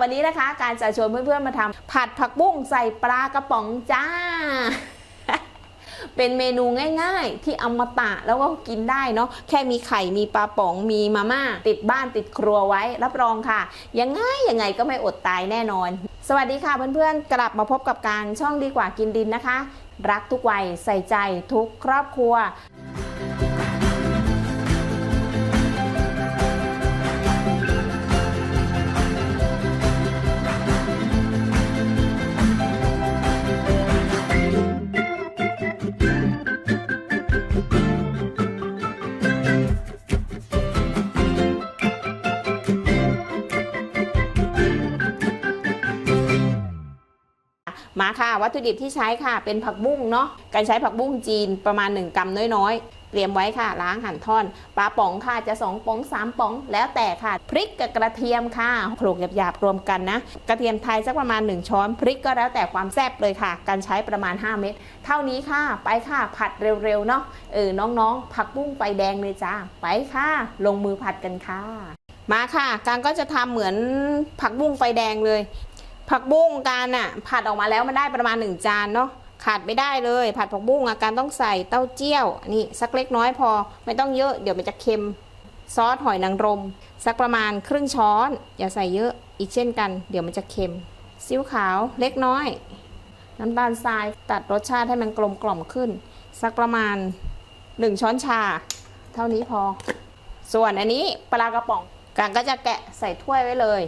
วันนี้นะคะ การจะชวนเพื่อนๆมาทำผัดผักบุ้งใส่ปลากระป๋องจ้า เป็นเมนูง่ายๆ ที่อมตะแล้วก็กินได้เนาะแค่มีไข่มีปลาป๋องมีมาม่า ติดบ้านติดครัวไว้ รับรองค่ะ ยังไงยังไงก็ไม่อดตายแน่นอน สวัสดีค่ะเพื่อนๆ กลับมาพบกับการช่องดีกว่ากินดินนะคะ รักทุกวัยใส่ใจทุกครอบครัว มาค่ะ วัตถุดิบที่ใช้ค่ะ เป็นผักบุ้งเนาะการใช้ผักบุ้งจีนประมาณ 1 กรัมน้อยๆ เตรียมไว้ค่ะ ล้างหั่นท่อน ปลาป๋องค่ะจะ 2ป๋อง 3ป๋อง แล้วแต่ค่ะ พริกกับกระเทียมค่ะโขลกหยาบๆรวมกันนะ กระเทียมไทยสักประมาณ 1 ช้อน พริกก็แล้วแต่ความแซ่บเลยค่ะ การใช้ประมาณ 5 เม็ด เท่านี้ค่ะ ไปค่ะ ผัดเร็วๆเนาะ เออ น้องๆ ผักบุ้งไฟแดงเลยจ้า ไปค่ะ ลงมือผัดกันค่ะมาค่ะ การก็จะทำเหมือนผักบุ้งไฟแดงเลย ผักบุ้งการอะผัดออกมาแล้วมันได้ประมาณ 1 จานเนาะขาดไม่ได้เลย ผัดผักบุ้งอาการต้องใส่เต้าเจี้ยวนี่สักเล็กน้อยพอไม่ต้องเยอะเดี๋ยวมันจะเค็มซอสหอยนางรม สักประมาณครึ่งช้อน อย่าใส่เยอะอีกเช่นกัน เดี๋ยวมันจะเค็มซีอิ๊วขาวเล็กน้อย น้ำตาลทรายตัดรสชาติให้มันกลมกล่อมขึ้น สักประมาณ 1 ช้อนชา เท่านี้พอ ส่วนอันนี้ปลากระป๋องการก็จะแกะใส่ถ้วยไว้เลย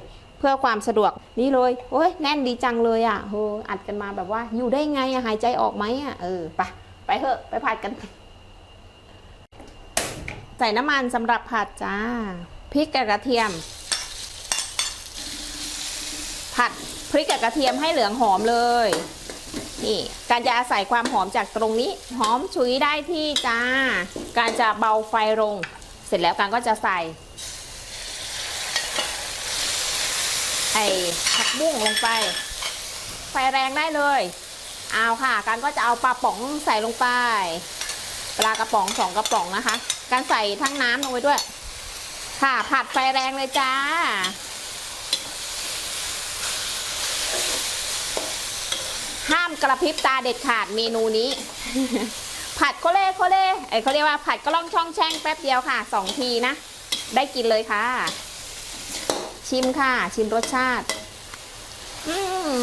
พื่อความสะดวกนี่เลยโอ้ยแน่นดีจังเลยอะโหอัดกันมาแบบว่าอยู่ได้ไงอะหายใจออกไหมอะเออไปไปเถอะไปผัดกัน ใส่น้ำมันสำหรับผัดจ้าพริกกับกระเทียม ผัดพริกกับกระเทียมให้เหลืองหอมเลยนี่การจะอาศัยความหอมจากตรงนี้ หอมฉุยได้ที่จ้า การจะเบาไฟลง เสร็จแล้วการก็จะใส่ ไอ้ผักบุ้งลงไป ไฟแรงได้เลย เอาค่ะ การก็จะเอาปลาป๋องใส่ลงไป ปลากระป๋องสองกระป๋องนะคะ การใส่ทั้งน้ำลงไปด้วย ค่ะผัดไฟแรงเลยจ้าห้ามกระพริบตาเด็ดขาดเมนูนี้ ผัดโคเล่โคเล่ไอเขาเรียกว่าผัดกระล่องช่องแช่งแป๊บเดียวค่ะสองทีนะ ได้กินเลยค่ะ ชิมค่ะ ชิมรสชาติ อืม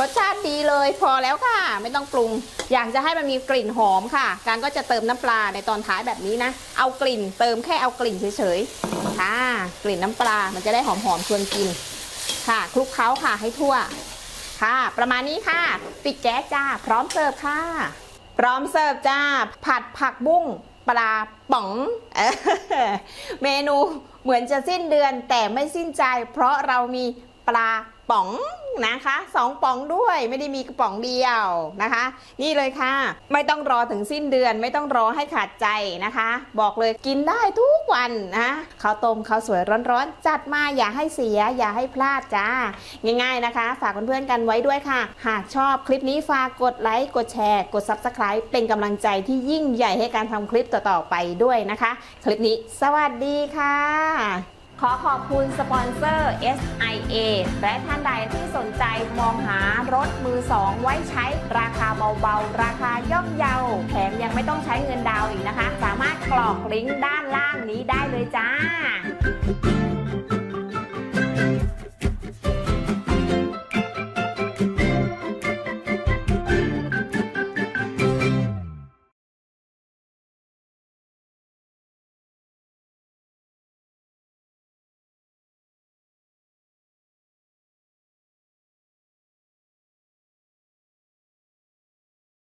รสชาติดีเลยพอแล้วค่ะ ไม่ต้องปรุง อยากจะให้มันมีกลิ่นหอมค่ะ การก็จะเติมน้ำปลาในตอนท้ายแบบนี้นะ เอากลิ่นเติมแค่เอากลิ่นเฉยๆค่ะ กลิ่นน้ำปลา มันจะได้หอมๆชวนกิน ค่ะคลุกเคล้าค่ะให้ทั่ว ค่ะ ประมาณนี้ค่ะ ปิดแก๊สจ้า พร้อมเสิร์ฟค่ะ พร้อมเสิร์ฟจ้า ผัดผักบุ้งปลาป๋องเอเมนู เหมือนจะสิ้นเดือนแต่ไม่สิ้นใจ เพราะเรามี ปลาป๋องนะคะสองป๋องด้วยไม่ได้มีกระป๋องเดียวนะคะ นี่เลยค่ะ ไม่ต้องรอถึงสิ้นเดือน ไม่ต้องรอให้ขาดใจนะคะ บอกเลยกินได้ทุกวันนะข้าวต้มข้าวสวยร้อนๆ จัดมาอย่าให้เสีย อย่าให้พลาดจ้า ง่ายๆนะคะ ฝากเพื่อนๆกันไว้ด้วยค่ะ หากชอบคลิปนี้ฝากกดไลค์กดแชร์ กด Subscribe เป็นกำลังใจที่ยิ่งใหญ่ให้การทำคลิปต่อๆไปด้วยนะคะ คลิปนี้ สวัสดีค่ะ ขอขอบคุณสปอนเซอร์ SIA และท่านใดที่สนใจมองหารถมือสองไว้ใช้ราคาเบาๆ ราคาย่อมเยา แถมยังไม่ต้องใช้เงินดาวอีกนะคะ สามารถกรอกลิงก์ด้านล่างนี้ได้เลยจ้า